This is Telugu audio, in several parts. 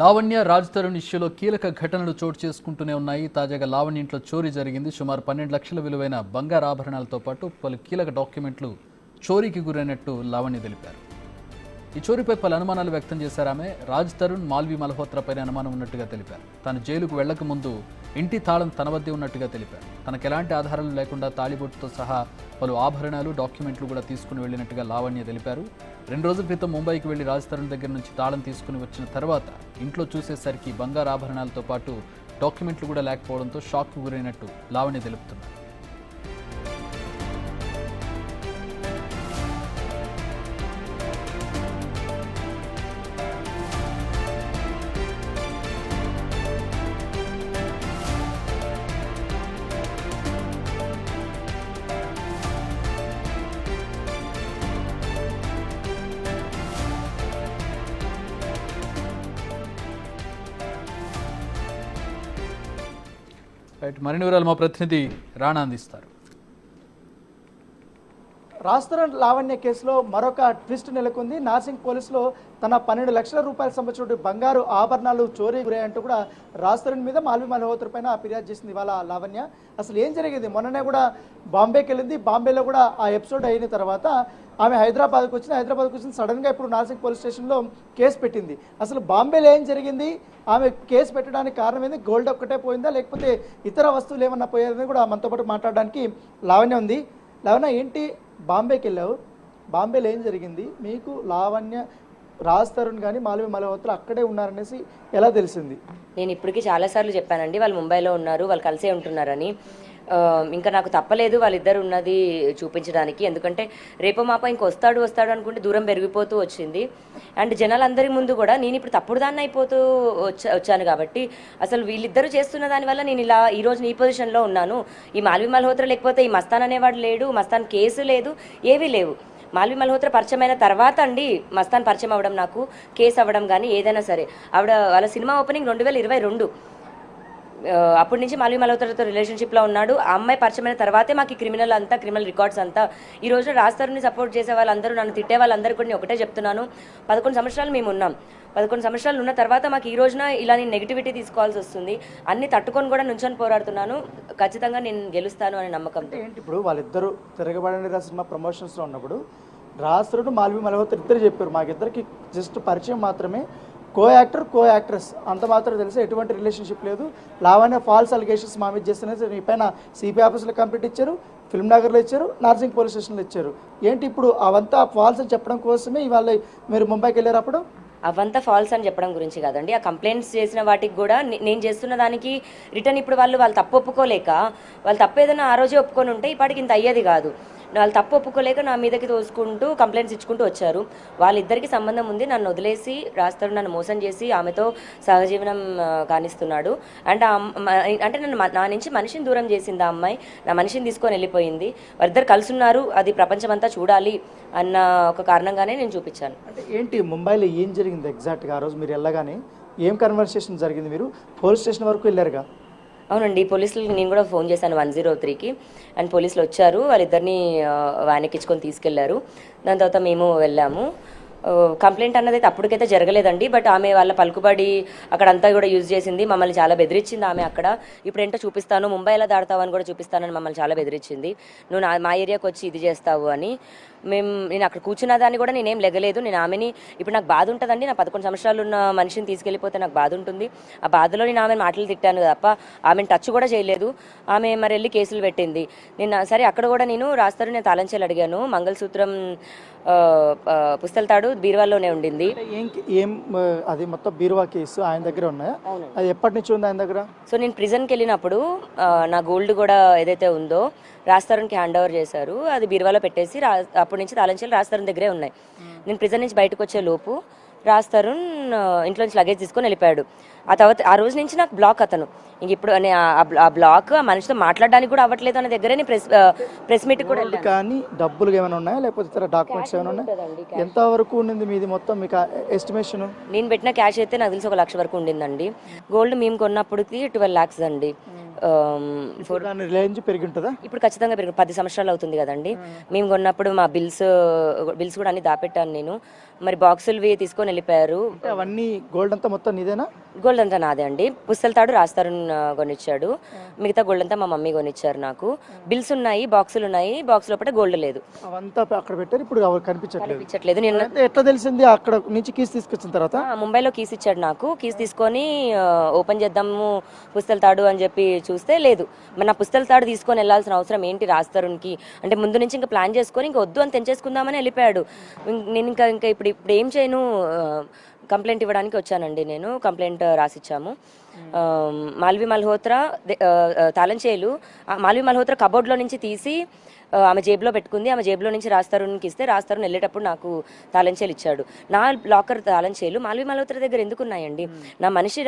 లావణ్య రాజ్ తరుణ్ ఇష్యూలో కీలక ఘటనలు చోటు చేసుకుంటూనే ఉన్నాయి. తాజాగా లావణ్య ఇంట్లో చోరీ జరిగింది. సుమారు పన్నెండు లక్షల విలువైన బంగారు ఆభరణాలతో పాటు పలు కీలక డాక్యుమెంట్లు చోరీకి గురైనట్టు లావణ్య తెలిపారు. ఈ చోరీపై పలు అనుమానాలు వ్యక్తం చేశారు ఆమె. రాజ్ తరుణ్ మాల్వి మల్హోత్రాపైన అనుమానం ఉన్నట్టుగా తెలిపారు. తాను జైలుకు వెళ్ళక ముందు ఇంటి తాళం తన వద్దే ఉన్నట్టుగా తెలిపారు. తనకు ఎలాంటి ఆధారాలు లేకుండా తాళిబొట్టుతో సహా పలు ఆభరణాలు డాక్యుమెంట్లు కూడా తీసుకుని వెళ్ళినట్టుగా లావణ్య తెలిపారు. రెండు రోజుల క్రితం ముంబైకి వెళ్ళి రాజ్ తరుణ్ దగ్గర నుంచి తాళం తీసుకుని వచ్చిన తర్వాత ఇంట్లో చూసేసరికి బంగారు ఆభరణాలతో పాటు డాక్యుమెంట్లు కూడా లేకపోవడంతో షాక్కు గురైనట్టు లావణ్య తెలుపుతున్నారు. రైట్. మరిన్ని వివరాలు మా ప్రతినిధి రాణా అందిస్తారు. రాస్తరన్ లావణ్య కేసులో మరొక ట్విస్ట్ నెలకొంది. నార్సింగ్ పోలీసులో తన పన్నెండు లక్షల రూపాయల సంబంధించిన బంగారు ఆభరణాలు చోరీ గురయ్యంటూ కూడా రాస్తరన్ మీద మాల్వి మల్హోత్ర పైన ఫిర్యాదు చేసింది ఇవాళ లావణ్య. అసలు ఏం జరిగింది? మొన్ననే కూడా బాంబేకి వెళ్ళింది. బాంబేలో కూడా ఆ ఎపిసోడ్ అయిన తర్వాత ఆమె హైదరాబాద్కి వచ్చింది. హైదరాబాద్కి వచ్చింది సడన్గా ఇప్పుడు నార్సింగ్ పోలీస్ స్టేషన్లో కేసు పెట్టింది. అసలు బాంబేలో ఏం జరిగింది? ఆమె కేసు పెట్టడానికి కారణం ఏంది? గోల్డ్ ఒక్కటే పోయిందా? లేకపోతే ఇతర వస్తువులు ఏమన్నా పోయేదని కూడా మనతో పాటు మాట్లాడడానికి లావణ్య ఉంది. లావణ్య ఏంటి బాంబేకి వెళ్ళావు. బాంబేలో ఏం జరిగింది? మీకు లావణ్య రాజ్ తరుణ్ కానీ మాలవి మలహోత్ర అక్కడే ఉన్నారనేసి ఎలా తెలిసింది? నేను ఇప్పటికీ చాలాసార్లు చెప్పానండి. వాళ్ళు ముంబైలో ఉన్నారు. వాళ్ళు కలిసే ఉంటున్నారని. ఇంకా నాకు తప్పలేదు వాళ్ళిద్దరు ఉన్నది చూపించడానికి. ఎందుకంటే రేపో మాప ఇంక వస్తాడు వస్తాడు అనుకుంటే దూరం పెరిగిపోతూ వచ్చింది. అండ్ జనాలందరి ముందు కూడా నేను ఇప్పుడు తప్పుడు దాన్ని అయిపోతూ వచ్చాను కాబట్టి అసలు వీళ్ళిద్దరూ చేస్తున్న దానివల్ల నేను ఇలా ఈ రోజు నీ పొజిషన్లో ఉన్నాను. ఈ మాల్వి మల్హోత్ర లేకపోతే ఈ మస్తాన్ అనేవాడు లేడు మస్తాన్ కేసు లేదు ఏవీ లేవు. మాల్వి మల్హోత్ర పరిచయం అయిన తర్వాత అండి మస్తాన్ పరిచయం అవ్వడం నాకు కేసు అవ్వడం కానీ ఏదైనా సరే. ఆవిడ వాళ్ళ సినిమా ఓపెనింగ్ రెండు వేల ఇరవై రెండు. అప్పటి నుంచి మాల్వి మల్హోత్రతో రిలేషన్షిప్లో ఉన్నాడు. ఆ అమ్మాయి పరిచయమైన తర్వాతే మాకు క్రిమినల్ అంతా క్రిమినల్ రికార్డ్స్ అంతా. ఈ రోజు రాస్తారుని సపోర్ట్ చేసే వాళ్ళందరూ నన్ను తిట్టే వాళ్ళందరూ కూడా నేను ఒకటే చెప్తున్నాను. పదకొండు సంవత్సరాలు మేము ఉన్నాం. పదకొండు సంవత్సరాలు ఉన్న తర్వాత మాకు ఈ రోజున ఇలా నేను నెగిటివిటీ తీసుకోవాల్సి వస్తుంది. అన్ని తట్టుకొని కూడా నుంచొని పోరాడుతున్నాను. ఖచ్చితంగా నేను గెలుస్తాను అనే నమ్మకంతో అంటే ఏంటి ఇప్పుడు వాళ్ళిద్దరు తిరగబడండి సినిమా ప్రమోషన్స్లో ఉన్నప్పుడు రాజరుడు మాల్వి మల్హోత్ర ఇద్దరు చెప్పారు. మాకిద్దరికి జస్ట్ పరిచయం మాత్రమే కో యాక్టర్ కో యాక్ట్రెస్ అంత మాత్రం తెలిసి ఎటువంటి రిలేషన్షిప్ లేదు. లావణ్య ఫాల్స్ అలిగేషన్స్ మా మీద చేస్తున్నది. మీ పైన సిపిఐ ఆఫీసులో కంప్లీట్ ఇచ్చారు ఫిల్మ్ నగర్లో ఇచ్చారు నార్సింగ్ పోలీస్ స్టేషన్లో ఇచ్చారు. ఏంటి ఇప్పుడు అవంతా ఫాల్స్ అని చెప్పడం కోసమే ఇవాళ మీరు ముంబైకి వెళ్ళారు అప్పుడు? అవంతా ఫాల్స్ అని చెప్పడం గురించి కాదండి. ఆ కంప్లైంట్స్ చేసిన వాటికి కూడా నేను చేస్తున్న దానికి రిటర్న్ ఇప్పుడు వాళ్ళు వాళ్ళు తప్పు ఒప్పుకోలేక వాళ్ళు తప్పు ఏదైనా ఆ రోజే ఒప్పుకొని ఉంటే ఇప్పటికి ఇంత అయ్యేది కాదు. వాళ్ళు తప్పు ఒప్పుకోలేక నా మీదకి తోసుకుంటూ కంప్లైంట్స్ ఇచ్చుకుంటూ వచ్చారు. వాళ్ళిద్దరికి సంబంధం ఉంది. నన్ను వదిలేసి రాస్తాడు నన్ను మోసం చేసి ఆమెతో సహజీవనం కానిస్తున్నాడు. అండ్ ఆ అంటే నన్ను నా నుంచి మనిషిని దూరం చేసింది ఆ అమ్మాయి. నా మనిషిని తీసుకొని వెళ్ళిపోయింది. వారిద్దరు కలిసి ఉన్నారు అది ప్రపంచమంతా చూడాలి అన్న ఒక కారణంగానే నేను చూపించాను. అంటే ఏంటి ముంబైలో ఏం జరిగింది ఎగ్జాక్ట్గా ఆ రోజు మీరు వెళ్ళగానే ఏం కన్వర్సేషన్ జరిగింది మీరు? పోలీస్ స్టేషన్ వరకు వెళ్ళారుగా? అవునండి పోలీసులకి నేను కూడా ఫోన్ చేశాను వన్ జీరో త్రీకి. అండ్ పోలీసులు వచ్చారు వాళ్ళిద్దరిని వ్యాన్ ఎక్కించుకొని తీసుకెళ్ళారు. దాని తర్వాత మేము వెళ్ళాము. కంప్లైంట్ అన్నది అయితే అప్పటికైతే జరగలేదండి బట్ ఆమె వాళ్ళ పలుకుబడి అక్కడంతా కూడా యూజ్ చేసింది మమ్మల్ని చాలా బెదిరించింది ఆమె అక్కడ. ఇప్పుడు ఏంటో చూపిస్తాను ముంబై ఎలా దాడతావు అని కూడా చూపిస్తానని మమ్మల్ని చాలా బెదిరించింది నువ్వు నా మా ఏరియాకి వచ్చి ఇది చేస్తావు అని. మేము నేను అక్కడ కూర్చున్న దాన్ని కూడా నేనేం లెగలేదు నేను ఆమెని ఇప్పుడు నాకు బాధ ఉంటుందండి నా పదకొండు సంవత్సరాలు ఉన్న మనిషిని తీసుకెళ్ళిపోతే నాకు బాధ ఉంటుంది. ఆ బాధలో నేను ఆమెను మాటలు తిట్టాను తప్ప ఆమెను టచ్ కూడా చేయలేదు. ఆమె మరి వెళ్ళి కేసులు పెట్టింది. నేను సరే అక్కడ కూడా నేను రాస్తారు నేను తాళంచేలు అడిగాను. మంగళసూత్రం పుస్తల్తాడు పుస్తల తాడు బీరువాల్లోనే ఉండింది. ఏం ఏం అది మొత్తం బీరువా కేసు ఆయన దగ్గర ఉన్నాయా? అది ఎప్పటి నుంచి ఉంది ఆయన దగ్గర? సో నేను ప్రిజన్కి వెళ్ళినప్పుడు నా గోల్డ్ కూడా ఏదైతే ఉందో రాస్తారునికి హ్యాండ్ ఓవర్ చేశారు. అది బీరువాలో పెట్టేసి రా అప్పటి నుంచి తాళంచేలు రాస్తారుని దగ్గరే ఉన్నాయి. నేను ప్రిజన్ నుంచి బయటకు వచ్చే లోపు రాస్తారున్ ఆ, ఇంట్లో నుంచి లగేజ్ తీసుకొని వెళ్ళిపోయాడు. ఆ తర్వాత ఆ రోజు నుంచి నాకు బ్లాక్ అతను. ఇంక ఇప్పుడు అనే ఆ- ఆ బ్లా- ఆ బ్లాక్ ఆ మనిషితో మాట్లాడడానికి కూడా అవ్వట్లేదు అన్న దగ్గరే నేను ప్రెస్ ప్రెస్ మీట్కి కూడా కానీ డబ్బులు ఏమైనా ఉన్నాయా? లేకపోతే ఇతర డాక్యుమెంట్స్ ఏమైనా ఉన్నాయా? ఎంత వరకు ఉండింది మీది మొత్తం? మీకు ఎస్టిమేషన్ నేను పెట్టిన క్యాష్ అయితే నాకు తెలిసి ఒక లక్ష వరకు ఉండిందండి. గోల్డ్ మేము కొన్నప్పటికి ట్వెల్వ్ ల్యాక్స్ అండి. ఫోర్ రేంజ్ ఇప్పుడు ఖచ్చితంగా పెరిగి పది సంవత్సరాలు అవుతుంది కదండి. మేము కొన్నప్పుడు మా బిల్స్ బిల్స్ కూడా అన్ని దాపెట్టాను నేను. మరి బాక్సులవి తీసుకొని వెళ్ళిపోయారు. అవన్నీ గోల్డ్ అంతా మొత్తం నీదేనా? గోల్డ్ అంతా నాదే అండి. పుస్తల తాడు రాస్తారు కొనిచ్చాడు. మిగతా గోల్డ్ అంతా మా మమ్మీ కొనిచ్చారు నాకు. బిల్స్ ఉన్నాయి బాక్సులు ఉన్నాయి. బాక్స్ లోపల గోల్డ్ లేదు. అవంతా అక్కడ పెట్టారు. ఇప్పుడు కనిపించట్లేదు. అయితే ఎట్లా తెలిసింది? అక్కడ నుంచి కీస్ తీసుకొచ్చిన తర్వాత? ముంబైలో కీస్ ఇచ్చాడు నాకు. కీస్ తీసుకొని ఓపెన్ చేద్దాము పుస్తల తాడు అని చెప్పి చూస్తే లేదు. మన పుస్తల తాడు తీసుకొని వెళ్ళాల్సిన అవసరం ఏంటి రాస్తరునికి అంటే ముందు నుంచి ఇంకా ప్లాన్ చేసుకొని ఇంకా వద్దు అని తెంచేసుకుందామని వెళ్ళిపోయాడు. నేను ఇంకా ఇంకా ఇప్పుడు ఇప్పుడు ఏం చేయను? కంప్లైంట్ ఇవ్వడానికి వచ్చానండి నేను కంప్లైంట్ రాసిచ్చాము. మాల్వి మల్హోత్రా దే- తాళంచేలు మాల్వి మల్హోత్రా కబోర్డ్లో నుంచి తీసి ఆమె జేబులో పెట్టుకుంది. ఆమె జేబులో నుంచి రాస్తారునికి ఇస్తే రాస్తారుని వెళ్ళేటప్పుడు నాకు తాళంచేలు ఇచ్చాడు. నా లాకర్ తాళంచేలు మాల్వి మల్హోత్రా దగ్గర ఎందుకు ఉన్నాయండి నా మనిషి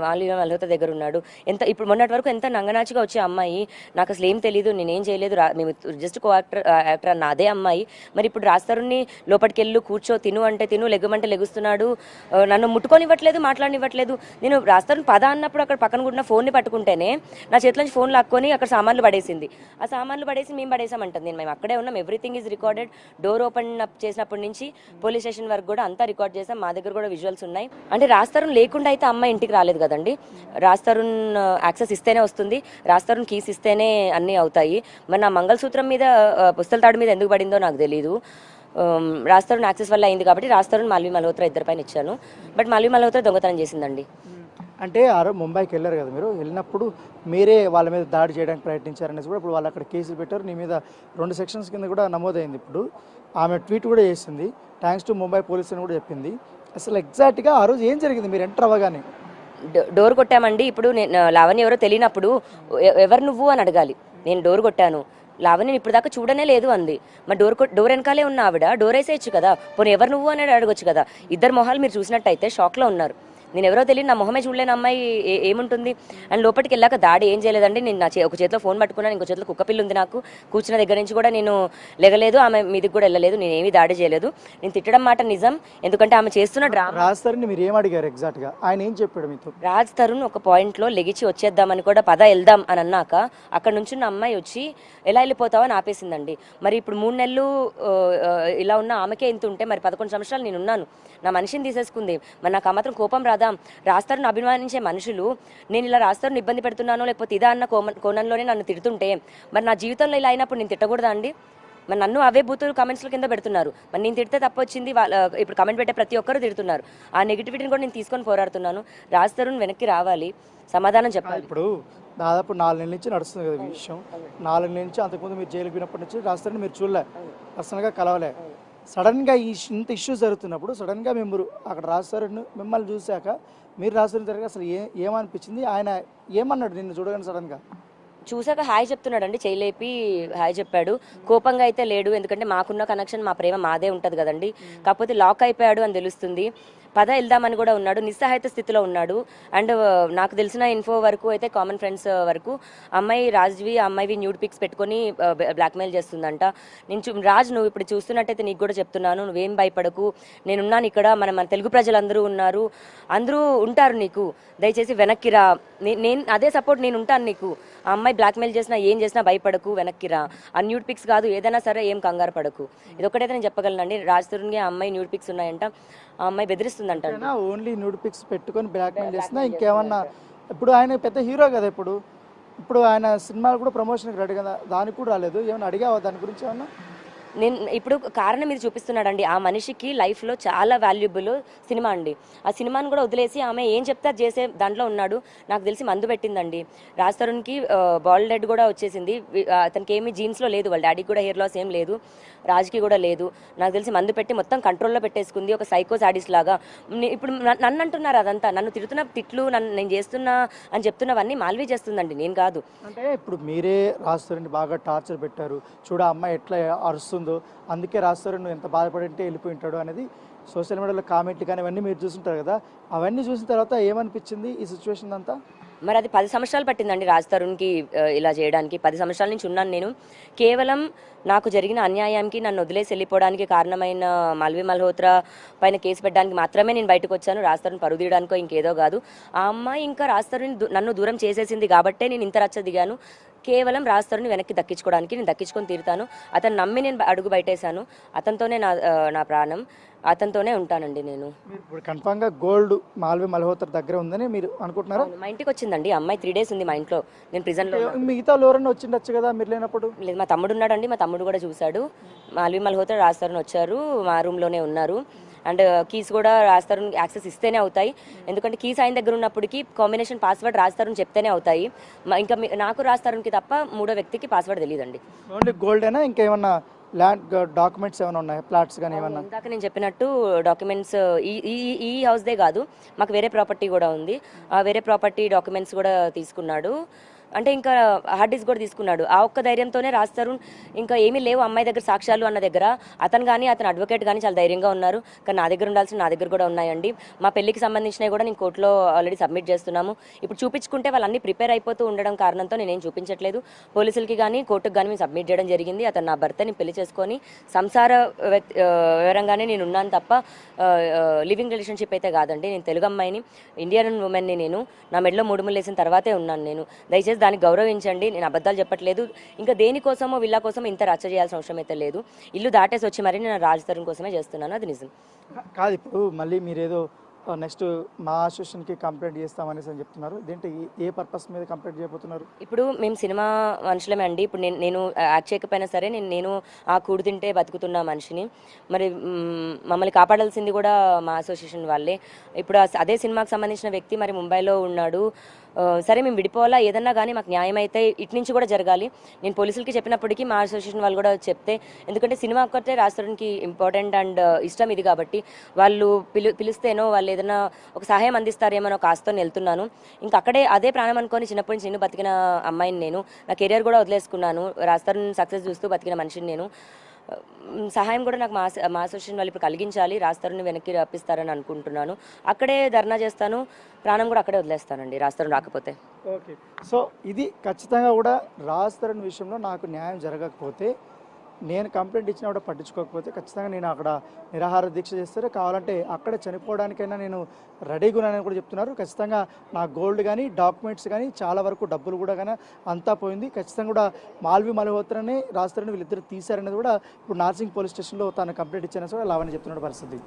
మాల్వి మల్హోత్రా దగ్గర ఉన్నాడు. ఎంత ఇప్పుడు మొన్నటి వరకు ఎంత నంగనాచిగా వచ్చే అమ్మాయి నాకు అసలు ఏం తెలియదు నేనేం చేయలేదు మేము జస్ట్ కో యాక్టర్ యాక్టర్ అన్న అదే అమ్మాయి. మరి ఇప్పుడు రాస్తారుని లోపలికి వెళ్ళు కూర్చో తిను అంటే తిను లెగ్గమంటే లెగుస్తున్నాడు. నన్ను ముట్టుకొనివ్వట్లేదు మాట్లాడనివ్వట్లేదు. నేను రాస్తాను పద అన్నప్పుడు అక్కడ పక్కన కూడా ఫోన్ని పట్టుకుంటేనే నా చేతిలో నుంచి ఫోన్ లాక్కొని అక్కడ సామాన్లు పడేసింది. ఆ సామాన్లు పడేసి మేము పడేసామంటుంది. నేను మేము అక్కడే ఉన్నాం. Everything is recorded door open up చేసినప్పటి నుంచి పోలీస్ స్టేషన్ వరకు కూడా అంతా రికార్డ్ చేసాం. మా దగ్గర కూడా విజువల్స్ ఉన్నాయి. అంటే రాస్తారుణ్ లేకుండా అయితే అమ్మాయి ఇంటికి రాలేదు కదండి. రాస్తారుణ్ యాక్సెస్ ఇస్తేనే వస్తుంది. రాస్తారుణ్ కీస్ ఇస్తేనే అన్నీ అవుతాయి. మరి నా మంగళసూత్రం మీద పుస్తల తాడు మీద ఎందుకు పడిందో నాకు తెలియదు రాస్తారున్ యాక్సెస్ వల్ల అయింది కాబట్టి రాస్తారున్ మాల్వి మల్హోత్రా ఇద్దరి పైన ఇచ్చాను. బట్ మాల్వి మల్హోత్రా దొంగతనం చేసిందండి. అంటే ఆ రోజు ముంబైకి వెళ్ళారు కదా మీరు? వెళ్ళినప్పుడు మీరే వాళ్ళ మీద దాడి చేయడానికి ప్రయత్నించారనేసి కూడా ఇప్పుడు వాళ్ళు అక్కడ కేసులు పెట్టారు. నీ మీద రెండు సెక్షన్స్ కింద కూడా నమోదైంది ఇప్పుడు. ఆమె ట్వీట్ కూడా చేసింది. థ్యాంక్స్ టు ముంబై పోలీస్ అని కూడా చెప్పింది. అసలు ఎగ్జాక్ట్గా ఆ రోజు ఏం జరిగింది? మీరు ఎంటర్ అవ్వగానే. డోర్ కొట్టామండి. ఇప్పుడు నేను లావణ్య ఎవరో తెలియనప్పుడు ఎవరు నువ్వు అని అడగాలి. నేను డోర్ కొట్టాను. లావణ్య ఇప్పుడు దాకా చూడనే లేదు అంది. మా డోర్ డోర్ వెనకాలే ఉన్న ఆవిడ డోర్ వేసేయచ్చు కదా పోనీ ఎవరు నువ్వు? అని అడగొచ్చు కదా. ఇద్దరు మొహాలు మీరు చూసినట్టయితే షాక్లో ఉన్నారు. నేను ఎవరో తెలియదు నా మొహమే చూడలేని అమ్మాయి ఏముంటుంది? అండ్ లోపలికి వెళ్ళాక దాడి ఏం చేయలేదండి నేను నా ఒక చేతిలో ఫోన్ పట్టుకున్నాను ఇంకో చేతిలో కుక్క పిల్ల ఉంది నాకు. కూర్చున్న దగ్గర నుంచి కూడా నేను లెగలేదు ఆమె మీదికి కూడా వెళ్ళలేదు నేను ఏమీ దాడి చేయలేదు. నేను తిట్టడం మాట నిజం ఎందుకంటే ఆమె చేస్తున్న డ్రామా. రాస్తారని మీరు ఏం అడిగారు ఎగ్జాక్ట్గా ఆయన ఏం చెప్పాడు మీతో? రాజ్ తరుణ్ ఒక పాయింట్లో లెగిచి వచ్చేద్దామని కూడా పద వెళ్దాం అని అన్నాక అక్కడ నుంచి అమ్మాయి వచ్చి ఎలా వెళ్ళిపోతావో? అని ఆపేసిందండి. మరి ఇప్పుడు మూడు నెలలు ఇలా ఉన్న ఆమెకే ఇంత ఉంటే మరి పదకొండు సంవత్సరాలు నేను ఉన్నాను నా మనిషిని తీసేసుకుంది. మరి నాకు ఆ మాత్రం కోపం రాదా. రాస్తారుని అభిమానించే మనుషులు నేను ఇలా రాస్తారుని ఇబ్బంది పెడుతున్నానో లేకపోతే ఇదా అన్న కోణంలోనే నన్ను తిడుతుంటే మరి నా జీవితంలో ఇలా అయినప్పుడు నేను తిట్టకూడదా అండి? మరి నన్ను అవే బూతులు కమెంట్స్ల కింద పెడుతున్నారు. మరి నేను తిడితే తప్పు వచ్చింది వాళ్ళ ఇప్పుడు కమెంట్ పెట్టే ప్రతి ఒక్కరు తిడుతున్నారు. ఆ నెగిటివిటీని కూడా నేను తీసుకొని పోరాడుతున్నాను. రాజ్ తరుణ్ వెనక్కి రావాలి. సమాధానం చెప్పాలి. ఇప్పుడు దాదాపు నాలుగు నెలల నుంచి నడుస్తుంది కదా విషయం. నాలుగు నెలల నుంచి అంతకుముందు మీరు జైలుకి పోయినప్పటి నుంచి రాస్తారని మీరు చూడలే. పర్సనల్గా కలవలే. సడన్గా ఈ ఇంత ఇష్యూస్ జరుగుతున్నప్పుడు సడన్గా మేము అక్కడ రాస్తారని మిమ్మల్ని చూశాక మీరు రాసిన జరిగి అసలు ఏ ఏమనిపించింది? ఆయన ఏమన్నాడు నిన్ను చూడగానే సడన్గా? చూసాక హాయ్ చెప్తున్నాడండి చేయలేపి హాయ్ చెప్పాడు. కోపంగా అయితే లేడు ఎందుకంటే మాకున్న కనెక్షన్ మా ప్రేమ మాదే ఉంటుంది కదండి. కాకపోతే లాక్ అయిపోయాడు అని తెలుస్తుంది. పద వెళ్దామని కూడా ఉన్నాడు నిస్సహాయత స్థితిలో ఉన్నాడు. అండ్ నాకు తెలిసిన ఇన్ఫో వరకు అయితే కామన్ ఫ్రెండ్స్ వరకు అమ్మాయి రాజ్వి అమ్మాయివి న్యూడ్ పిక్స్ పెట్టుకొని బ్లాక్మెయిల్ చేస్తుందంట. నేను చూ రాజ్ నువ్వు ఇప్పుడు చూస్తున్నట్టయితే నీకు కూడా చెప్తున్నాను నువ్వేం భయపడకు. నేనున్నాను ఇక్కడ మన మన తెలుగు ప్రజలందరూ ఉన్నారు. అందరూ ఉంటారు నీకు. దయచేసి వెనక్కి రా. నేను అదే సపోర్ట్ నేను ఉంటాను నీకు. ఆ అమ్మాయి బ్లాక్మెయిల్ చేసినా ఏం చేసినా భయపడకు వెనక్కి రా. ఆ న్యూడ్ పిక్స్ కాదు ఏదైనా సరే ఏం కంగారు పడకు. ఇది ఒకటైతే నేను చెప్పగలనండి. రాజ్ తరుణ్కి ఆ అమ్మాయి న్యూడ్ పిక్స్ ఉన్నాయంట. ఆ అమ్మాయి బెదిరిస్తుంది. అయినా ఓన్లీ న్యూడ్ పిక్స్ పెట్టుకొని బ్లాక్మెయిల్ చేసినా ఇంకేమన్నా ఇప్పుడు ఆయన పెద్ద హీరో కదా ఇప్పుడు. ఇప్పుడు ఆయన సినిమాలు కూడా ప్రమోషన్కి రెడీ కదా దానికి కూడా రాలేదు. ఏమైనా అడిగావా దాని గురించి ఏమన్నా? నేను ఇప్పుడు కారణం ఇది చూపిస్తున్నాడండి. ఆ మనిషికి లైఫ్లో చాలా వాల్యుబుల్ సినిమా అండి. ఆ సినిమాను కూడా వదిలేసి ఆమె ఏం చెప్తే చేసే దాంట్లో ఉన్నాడు. నాకు తెలిసి మందు పెట్టిందండి. రాజ్ తరుణ్కి బాల్ డెడ్ కూడా వచ్చేసింది. అతనికి ఏమి జీన్స్లో లేదు. వాళ్ళ డాడీకి కూడా హెయిర్ లాస్ ఏం లేదు. రాజ్కి కూడా లేదు. నాకు తెలిసి మందు పెట్టి మొత్తం కంట్రోల్లో పెట్టేసుకుంది. ఒక సైకో సాడీస్ లాగా. ఇప్పుడు నన్ను అంటున్నారు అదంతా. నన్ను తిడుతున్న తిట్లు నన్ను నేను చేస్తున్నా అని చెప్తున్నవన్నీ మాల్వీ చేస్తుందండి. నేను కాదు. అంటే ఇప్పుడు మీరే రాస్తారని బాగా టార్చర్ పెట్టారు. చూడ అమ్మాయి ఎట్లా అరుస్తుంది అందుకే రాస్తారు నువ్వు ఎంత బాధపడింటే వెళ్ళిపోయి ఉంటాడు అనేది సోషల్ మీడియాలో కామెంట్లు కానీ అవన్నీ మీరు చూసుంటారు కదా. అవన్నీ చూసిన తర్వాత ఏమనిపించింది ఈ సిచ్యువేషన్ అంతా? మరి అది పది సంవత్సరాలు పట్టిందండి రాజ్ తరుణ్కి ఇలా చేయడానికి. పది సంవత్సరాల నుంచి ఉన్నాను నేను. కేవలం నాకు జరిగిన అన్యాయానికి నన్ను వదిలేసి వెళ్ళిపోవడానికి కారణమైన మాల్వి మల్హోత్రా పైన కేసు పెట్టడానికి మాత్రమే నేను బయటకు వచ్చాను. రాజ్ తరుణ్ పరువు తీయడానికో ఇంకేదో కాదు. ఆ అమ్మాయి ఇంకా దు- నన్ను దూరం చేసేసింది కాబట్టే నేను ఇంత రచ్చ దిగాను. కేవలం రాజ్ తరుణ్ని వెనక్కి దక్కించుకోవడానికి నేను దక్కించుకొని తీరుతాను. అతను నమ్మి నేను అడుగు బయటేశాను. అతనితోనే నా నా ప్రాణం. అతనితోనే ఉంటానండి నేను. ఇప్పుడు కన్ఫామ్గా గోల్డ్ మాల్వి మల్హోత్ర దగ్గర ఉందని మీరు అనుకుంటున్నారా? మా ఇంటికి వచ్చిందండి. అమ్మాయి త్రీ డేస్ ఉంది మా ఇంట్లో. నేను ప్రిజన్లో మిగతా ఎవరైనా వచ్చిండొచ్చు కదా మీరు లేనప్పుడు? లేదు మా తమ్ముడు ఉన్నాడండి. మా తమ్ముడు కూడా చూశాడు. మాల్వి మల్హోత్రా రాస్తారని వచ్చారు. మా రూమ్లోనే ఉన్నారు. అండ్ కీస్ కూడా రాస్తారు యాక్సెస్ ఇస్తేనే అవుతాయి. ఎందుకంటే కీస్ ఆయన దగ్గర ఉన్నప్పటికీ కాంబినేషన్ పాస్వర్డ్ రాస్తారని చెప్తేనే అవుతాయి. ఇంకా నాకు రాస్తారనికి తప్ప మూడో వ్యక్తికి పాస్వర్డ్ తెలియదండి. ఓన్లీ గోల్డేనా? ఇంకేమన్నా ల్యాండ్ డాక్యుమెంట్స్ ఏమైనా ఉన్నాయా? ప్లాట్స్ కానీ ఏమన్నా? ఇందాక నేను చెప్పినట్టు డాక్యుమెంట్స్ ఈ ఈ ఈ హౌస్దే కాదు. మాకు వేరే ప్రాపర్టీ కూడా ఉంది. ఆ వేరే ప్రాపర్టీ డాక్యుమెంట్స్ కూడా తీసుకున్నాడు. అంటే ఇంకా హార్డ్ డిస్క్ కూడా తీసుకున్నాడు. ఆ ఒక్క ధైర్యంతోనే రాస్తారు ఇంకా ఏమీ లేవు అమ్మాయి దగ్గర సాక్ష్యాలు అన్న దగ్గర. అతను కానీ అతను అడ్వకేట్ కానీ చాలా ధైర్యంగా ఉన్నారు. కానీ నా దగ్గర ఉండాల్సిన నా దగ్గర కూడా ఉన్నాయండి. మా పెళ్ళికి సంబంధించినవి కూడా నేను కోర్టులో ఆల్రెడీ సబ్మిట్ చేస్తున్నాము. ఇప్పుడు చూపించుకుంటే వాళ్ళన్నీ ప్రిపేర్ అయిపోతూ ఉండడం కారణంతో నేనేం చూపించట్లేదు. పోలీసులకి కానీ కోర్టుకు కానీ మేము సబ్మిట్ చేయడం జరిగింది. అతను నా భర్తని పెళ్ళి చేసుకొని సంసార వివరంగానే నేను ఉన్నాను తప్ప లివింగ్ రిలేషన్షిప్ అయితే కాదండి. నేను తెలుగు అమ్మాయిని ఇండియన్ ఉమెన్ని నేను. నా మెడలో మూడు ముళ్ళు వేసిన తర్వాతే ఉన్నాను నేను. దయచేసి దాన్ని గౌరవించండి నేను అబద్ధాలు చెప్పట్లేదు. ఇంకా దేనికోసమో వీళ్ళ కోసం ఇంత రచ్చ చేయాల్సిన అవసరం అయితే లేదు. ఇల్లు దాటేసి వచ్చి మరి నేను రాజతరం కోసమే చేస్తున్నాను అది నిజం. కాదు ఇప్పుడు మళ్ళీ మీరేదో నెక్స్ట్ మా అసోసియేషన్కి కంప్లైంట్ చేస్తామనేసి అని చెప్తున్నారు. దీంట్లో ఏ- పర్పస్ మీద కంప్లైంట్ చేయబోతున్నారు? ఇప్పుడు మేము సినిమా మనుషులమే అండి. ఇప్పుడు నేను నేను యాక్ట్ చేయకపోయినా సరే నేను నేను ఆ కూడు తింటే బతుకుతున్న మనిషిని. మరి మమ్మల్ని కాపాడాల్సింది కూడా మా అసోసియేషన్ వాళ్ళే. ఇప్పుడు అదే సినిమాకి సంబంధించిన వ్యక్తి మరి ముంబైలో ఉన్నాడు. సరే మేము విడిపోవాలా? ఏదన్నా కానీ మాకు న్యాయం అయితే ఇటు నుంచి కూడా జరగాలి. నేను పోలీసులకి చెప్పినప్పటికీ మా అసోసియేషన్ వాళ్ళు కూడా చెప్తే ఎందుకంటే సినిమా ఒక్కటే రాష్ట్రానికి ఇంపార్టెంట్ అండ్ ఇష్టం ఇది కాబట్టి వాళ్ళు పిలు పిలిస్తేనో వాళ్ళు ఏదైనా ఒక సహాయం అందిస్తారేమో ఒక ఆశతో వెళ్తున్నాను. ఇంకా అక్కడే అదే ప్రాణం అనుకొని చిన్నప్పటి నుంచి నేను బతికిన అమ్మాయిని నేను నా కెరియర్ కూడా వదిలేసుకున్నాను. రాస్తారని సక్సెస్ చూస్తూ బతికిన మనిషిని నేను. సహాయం కూడా నాకు మా మా అసోసియేషన్ వాళ్ళు ఇప్పుడు కలిగించాలి. రాస్తారుని వెనక్కి రప్పిస్తారని అనుకుంటున్నాను. అక్కడే ధర్నా చేస్తాను. ప్రాణం కూడా అక్కడే వదిలేస్తానండి. రాస్తారు రాకపోతే. ఓకే. సో ఇది ఖచ్చితంగా కూడా రాస్తారని విషయంలో నాకు న్యాయం జరగకపోతే నేను కంప్లైంట్ ఇచ్చినా కూడా పట్టించుకోకపోతే ఖచ్చితంగా నేను అక్కడ నిరాహార దీక్ష చేస్తారు కావాలంటే అక్కడ చనిపోవడానికైనా నేను రెడీగా ఉన్నానని కూడా చెప్తున్నారు. ఖచ్చితంగా నా గోల్డ్ కానీ డాక్యుమెంట్స్ కానీ చాలా వరకు డబ్బులు కూడా కానీ అంతా పోయింది. ఖచ్చితంగా కూడా మాల్వి మల్హోత్రని రాస్తారని వీళ్ళిద్దరు తీశారనేది కూడా ఇప్పుడు నార్సింగ్ పోలీస్ స్టేషన్లో తాను కంప్లైంట్ ఇచ్చిన కూడా లావని చెప్తున్నాడు పరిస్థితి.